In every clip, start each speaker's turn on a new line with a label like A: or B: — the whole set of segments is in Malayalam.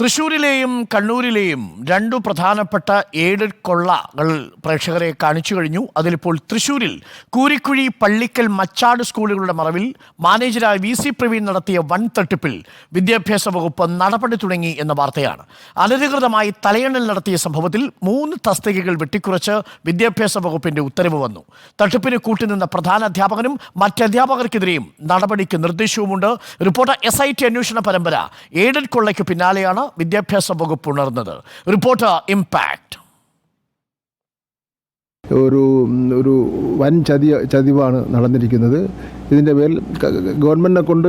A: തൃശൂരിലെയും കണ്ണൂരിലെയും രണ്ടു പ്രധാനപ്പെട്ട എയ്ഡഡ് കൊള്ളകൾ പ്രേക്ഷകരെ കാണിച്ചു കഴിഞ്ഞു. അതിലിപ്പോൾ തൃശ്ശൂരിൽ കൂരിക്കുഴി പള്ളിക്കൽ മച്ചാട് സ്കൂളുകളുടെ മറവിൽ മാനേജരായ വി സി പ്രവീൺ നടത്തിയ വൻ തട്ടിപ്പിൽ വിദ്യാഭ്യാസ വകുപ്പ് നടപടി തുടങ്ങി എന്ന വാർത്തയാണ്. അനധികൃതമായി തലയണൽ നടത്തിയ സംഭവത്തിൽ മൂന്ന് തസ്തികകൾ വെട്ടിക്കുറച്ച് വിദ്യാഭ്യാസ വകുപ്പിന്റെ ഉത്തരവ് വന്നു. തട്ടിപ്പിന് കൂട്ടുനിന്ന പ്രധാന അധ്യാപകനും മറ്റധ്യാപകർക്കെതിരെയും നടപടിക്ക് നിർദ്ദേശവുമുണ്ട്. റിപ്പോർട്ടർ എസ് ഐ ടി അന്വേഷണ പരമ്പര എയ്ഡഡ് കൊള്ളയ്ക്ക് പിന്നാലെയാണ് വിദ്യാഭ്യാസ വകുപ്പ് ഉണർന്നത്. റിപ്പോർട്ടർ ഇമ്പാക്ട്
B: ഒരു ഒരു വൻ ചതി ചതിവാണ് നടന്നിരിക്കുന്നത്. ഇതിന്റെ പേരിൽ ഗവൺമെന്റിനെ കൊണ്ട്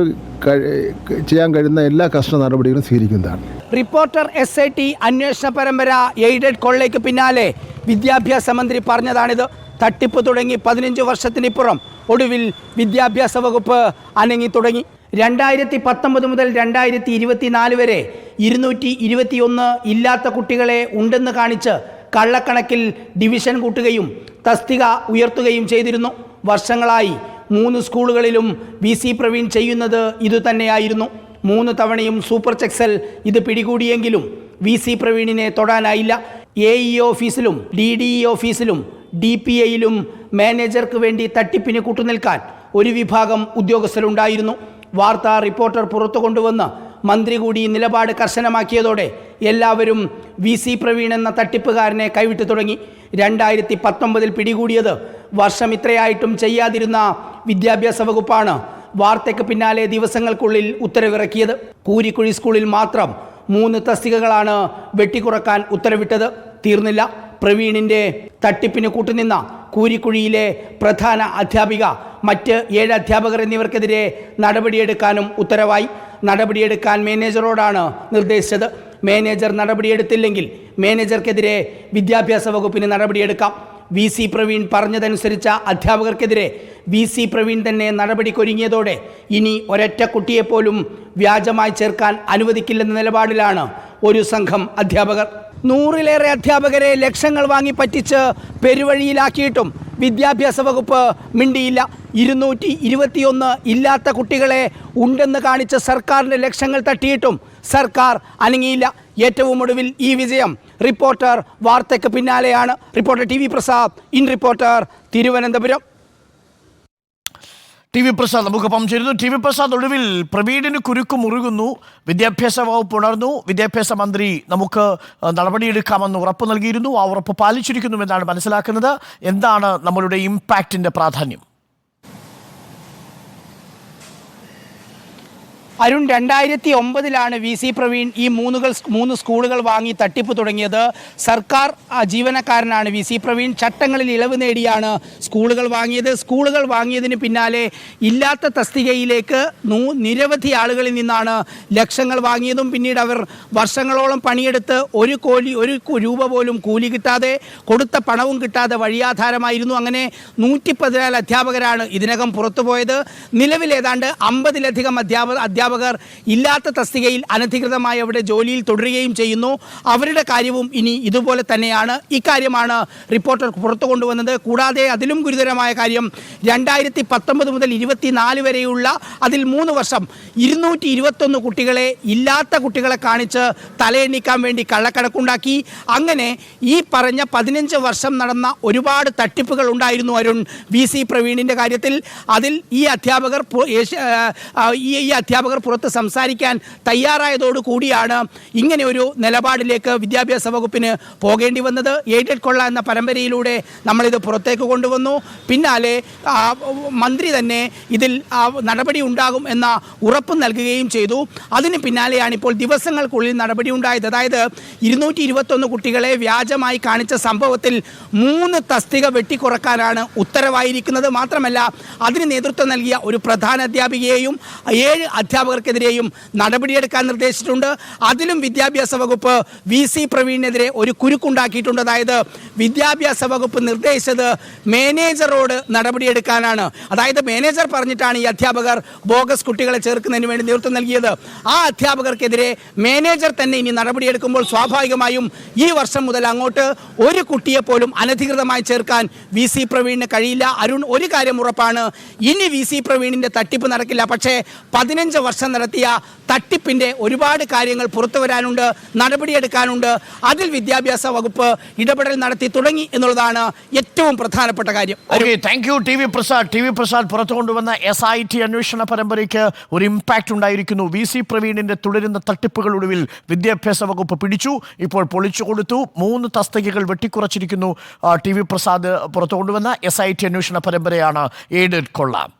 B: ചെയ്യാൻ കഴിയുന്ന എല്ലാ കർശന നടപടികളും സ്വീകരിക്കുന്നതാണ്.
C: റിപ്പോർട്ടർ എസ് ഐ ടി അന്വേഷണ പരമ്പര എയ്ഡഡ് കൊള്ളയ്ക്ക് പിന്നാലെ വിദ്യാഭ്യാസ മന്ത്രി പറഞ്ഞതാണിത്. തട്ടിപ്പ് തുടങ്ങി പതിനഞ്ച് വർഷത്തിനിപ്പുറം ഒടുവിൽ വിദ്യാഭ്യാസ വകുപ്പ് അനങ്ങി തുടങ്ങി. രണ്ടായിരത്തി പത്തൊമ്പത് മുതൽ രണ്ടായിരത്തി ഇരുപത്തിനാല് വരെ ഇരുന്നൂറ്റി ഇരുപത്തിയൊന്ന് ഇല്ലാത്ത കുട്ടികളെ ഉണ്ടെന്ന് കാണിച്ച് കള്ളക്കണക്കിൽ ഡിവിഷൻ കൂട്ടുകയും തസ്തിക ഉയർത്തുകയും ചെയ്തിരുന്നു. വർഷങ്ങളായി മൂന്ന് സ്കൂളുകളിലും വി സി പ്രവീൺ ചെയ്യുന്നത് ഇതുതന്നെയായിരുന്നു മൂന്ന് തവണയും സൂപ്പർ ചെക്സൽ ഇത് പിടികൂടിയെങ്കിലും വി സി പ്രവീണിനെ തൊടാനായില്ല. എ ഇ ഓഫീസിലും ഡി ഡി ഇ ഓഫീസിലും ഡി പി ഐയിലും മാനേജർക്ക് വേണ്ടി തട്ടിപ്പിന് കൂട്ടുനിൽക്കാൻ ഒരു വിഭാഗം ഉദ്യോഗസ്ഥരുണ്ടായിരുന്നു. വാർത്താ റിപ്പോർട്ടർ പുറത്തു കൊണ്ടുവന്ന് മന്ത്രി കൂടി നിലപാട് കർശനമാക്കിയതോടെ എല്ലാവരും വി സി പ്രവീൺ എന്ന തട്ടിപ്പുകാരനെ കൈവിട്ടു തുടങ്ങി. രണ്ടായിരത്തി പത്തൊമ്പതിൽ പിടികൂടിയത് വർഷം ഇത്രയായിട്ടും ചെയ്യാതിരുന്ന വിദ്യാഭ്യാസ വകുപ്പാണ് വാർത്തയ്ക്ക് പിന്നാലെ ദിവസങ്ങൾക്കുള്ളിൽ ഉത്തരവിറക്കിയത്. കൂരിക്കുഴി സ്കൂളിൽ മാത്രം മൂന്ന് തസ്തികകളാണ് വെട്ടിക്കുറക്കാൻ ഉത്തരവിട്ടത്. തീർന്നില്ല. പ്രവീണിന്റെ തട്ടിപ്പിന് കൂട്ടുനിന്ന കൂരിക്കുഴിയിലെ പ്രധാന അധ്യാപിക മറ്റ് ഏഴ് അധ്യാപകർ എന്നിവർക്കെതിരെ നടപടിയെടുക്കാനും ഉത്തരവായി. നടപടിയെടുക്കാൻ മാനേജറോടാണ് നിർദ്ദേശിച്ചത്. മാനേജർ നടപടിയെടുത്തില്ലെങ്കിൽ മാനേജർക്കെതിരെ വിദ്യാഭ്യാസ വകുപ്പിന് നടപടിയെടുക്കാം. വി. സി. പ്രവീൺ പറഞ്ഞതനുസരിച്ച അധ്യാപകർക്കെതിരെ വി. സി. പ്രവീൺ തന്നെ നടപടിക്കൊരുങ്ങിയതോടെ ഇനി ഒരൊറ്റ കുട്ടിയെപ്പോലും വ്യാജമായി ചേർക്കാൻ അനുവദിക്കില്ലെന്ന നിലപാടിലാണ് ഒരു സംഘം അധ്യാപകർ. നൂറിലേറെ അധ്യാപകരെ ലക്ഷങ്ങൾ വാങ്ങി പറ്റിച്ച് പെരുവഴിയിലാക്കിയിട്ടും വിദ്യാഭ്യാസ വകുപ്പ് മിണ്ടിയില്ല. ഇരുന്നൂറ്റി ഇരുപത്തിയൊന്ന് ഇല്ലാത്ത കുട്ടികളെ ഉണ്ടെന്ന് കാണിച്ച് സർക്കാരിന്റെ ലക്ഷങ്ങൾ തട്ടിയിട്ടും സർക്കാർ അനങ്ങിയില്ല. ഏറ്റവും ഒടുവിൽ ഈ വിജയം. റിപ്പോർട്ടർ വാർത്തയ്ക്ക് പിന്നാലെയാണ്. Reporter T V Prasad in reporter Thiruvananthapuram.
A: T V Prasad നമുക്കൊപ്പം ചേരുന്നു. ടി വി പ്രസാദ് ഒടുവിൽ പ്രവീണിന് കുരുക്ക് മുറുകുന്നു. വിദ്യാഭ്യാസ വകുപ്പ് ഉണർന്നു. വിദ്യാഭ്യാസ മന്ത്രി നമുക്ക് നടപടിയെടുക്കാമെന്ന് ഉറപ്പ് നൽകിയിരുന്നു. ആ ഉറപ്പ് പാലിച്ചിരിക്കുന്നു പാലിച്ചിരിക്കുന്നുവെന്നാണ് മനസ്സിലാക്കുന്നത്. എന്താണ് നമ്മളുടെ ഇമ്പാക്റ്റിന്റെ പ്രാധാന്യം?
C: അരുൺ രണ്ടായിരത്തി ഒമ്പതിലാണ് വി സി പ്രവീൺ ഈ മൂന്നുകൾ മൂന്ന് സ്കൂളുകൾ വാങ്ങി തട്ടിപ്പ് തുടങ്ങിയത്. സർക്കാർ ജീവനക്കാരനാണ് വി സി പ്രവീൺ. ചട്ടങ്ങളിൽ ഇളവ് നേടിയാണ് സ്കൂളുകൾ വാങ്ങിയത്. സ്കൂളുകൾ വാങ്ങിയതിന് പിന്നാലെ ഇല്ലാത്ത തസ്തികയിലേക്ക് നൂ നിരവധി ആളുകളിൽ നിന്നാണ് ലക്ഷങ്ങൾ വാങ്ങിയതും. പിന്നീട് അവർ വർഷങ്ങളോളം പണിയെടുത്ത് ഒരു കോലി ഒരു രൂപ പോലും കൂലി കിട്ടാതെ കൊടുത്ത പണവും കിട്ടാതെ വഴിയാധാരമായിരുന്നു. അങ്ങനെ നൂറ്റി പതിനാല് അധ്യാപകരാണ് ഇതിനകം പുറത്തുപോയത്. നിലവിൽ ഏതാണ്ട് അമ്പതിലധികം അധ്യാപക അധ്യാപകർ ഇല്ലാത്ത തസ്തികയിൽ അനധികൃതമായി അവിടെ ജോലിയിൽ തുടരുകയും ചെയ്യുന്നു. അവരുടെ കാര്യവും ഇനി ഇതുപോലെ തന്നെയാണ്. ഇക്കാര്യമാണ് റിപ്പോർട്ടർ പുറത്തു കൊണ്ടുവന്നത്. കൂടാതെ അതിലും ഗുരുതരമായ കാര്യം രണ്ടായിരത്തി പത്തൊമ്പത് മുതൽ ഇരുപത്തിനാല് വരെയുള്ള അതിൽ മൂന്ന് വർഷം ഇരുന്നൂറ്റി ഇരുപത്തൊന്ന് കുട്ടികളെ ഇല്ലാത്ത കുട്ടികളെ കാണിച്ച് തലയെണ്ണിക്കാൻ വേണ്ടി കള്ളക്കണക്കുണ്ടാക്കി. അങ്ങനെ ഈ പറഞ്ഞ പതിനഞ്ച് വർഷം നടന്ന ഒരുപാട് തട്ടിപ്പുകൾ ഉണ്ടായിരുന്നു അരുൺ വി സി പ്രവീണിന്റെ കാര്യത്തിൽ. അതിൽ ഈ അധ്യാപകർ ഈ ഈ പുറത്ത് സംസാരിക്കാൻ തയ്യാറായതോടു കൂടിയാണ് ഇങ്ങനെ ഒരു നിലപാടിലേക്ക് വിദ്യാഭ്യാസ വകുപ്പിന് പോകേണ്ടി വന്നത്. എയ്ഡഡ് കൊള്ള എന്ന പരമ്പരയിലൂടെ നമ്മളിത് പുറത്തേക്ക് കൊണ്ടുവന്നു. പിന്നാലെ മന്ത്രി തന്നെ ഇതിൽ നടപടി ഉണ്ടാകും എന്ന ഉറപ്പ് നൽകുകയും ചെയ്തു. അതിന് പിന്നാലെയാണ് ഇപ്പോൾ ദിവസങ്ങൾക്കുള്ളിൽ നടപടി ഉണ്ടായത്. അതായത് ഇരുന്നൂറ്റി ഇരുപത്തൊന്ന് കുട്ടികളെ വ്യാജമായി കാണിച്ച സംഭവത്തിൽ മൂന്ന് തസ്തിക വെട്ടിക്കുറക്കാനാണ് ഉത്തരവായിരിക്കുന്നത്. മാത്രമല്ല അതിന് നേതൃത്വം നൽകിയ ഒരു പ്രധാന അധ്യാപികയെയും ഏഴ് അധ്യാപകർക്കെതിരെയും നടപടിയെടുക്കാൻ നിർദ്ദേശിച്ചിട്ടുണ്ട്. അതിലും വിദ്യാഭ്യാസ വകുപ്പ് വി സി പ്രവീണിനെതിരെ ഒരു കുരുക്കുണ്ടാക്കിയിട്ടുണ്ട്. അതായത് വിദ്യാഭ്യാസ വകുപ്പ് നിർദ്ദേശിച്ചത് മാനേജറോട് നടപടിയെടുക്കാനാണ്. അതായത് മാനേജർ പറഞ്ഞിട്ടാണ് ഈ അധ്യാപകർ ബോഗസ് കുട്ടികളെ ചേർക്കുന്നതിന് വേണ്ടി നേതൃത്വം നൽകിയത്. ആ അധ്യാപകർക്കെതിരെ മാനേജർ തന്നെ ഇനി നടപടിയെടുക്കുമ്പോൾ സ്വാഭാവികമായും ഈ വർഷം മുതൽ അങ്ങോട്ട് ഒരു കുട്ടിയെ പോലും അനധികൃതമായി ചേർക്കാൻ വി സി പ്രവീണിന് കഴിയില്ല. അരുൺ ഒരു കാര്യം ഉറപ്പാണ്. ഇനി വി സി പ്രവീണിന്റെ തട്ടിപ്പ് നടക്കില്ല. പക്ഷേ പതിനഞ്ച് വർഷം വർഷം നടത്തിയ തട്ടിപ്പിന്റെ ഒരുപാട് കാര്യങ്ങൾ പുറത്തു വരാനുണ്ട് നടപടിയെടുക്കാനുണ്ട്. അതിൽ വിദ്യാഭ്യാസ വകുപ്പ് ഇടപെടൽ നടത്തി തുടങ്ങി എന്നുള്ളതാണ് ഏറ്റവും പ്രധാനപ്പെട്ട കാര്യം.
A: Thank you T V Prasad T V Prasad പുറത്തു കൊണ്ടുവന്ന എസ് ഐ ടി അന്വേഷണ പരമ്പരയ്ക്ക് ഒരു ഇമ്പാക്റ്റ് ഉണ്ടായിരിക്കുന്നു. വി സി പ്രവീണിന്റെ തുടരുന്ന തട്ടിപ്പുകളൊടുവിൽ വിദ്യാഭ്യാസ വകുപ്പ് പിടിച്ചു. ഇപ്പോൾ പൊളിച്ചു കൊടുത്തു. മൂന്ന് തസ്തികകൾ വെട്ടിക്കുറച്ചിരിക്കുന്നു. ടി വി പ്രസാദ് പുറത്തു കൊണ്ടുവന്ന എസ് ഐ ടി അന്വേഷണ പരമ്പരയാണ്. എയ്ഡഡ് കൊള്ളാം.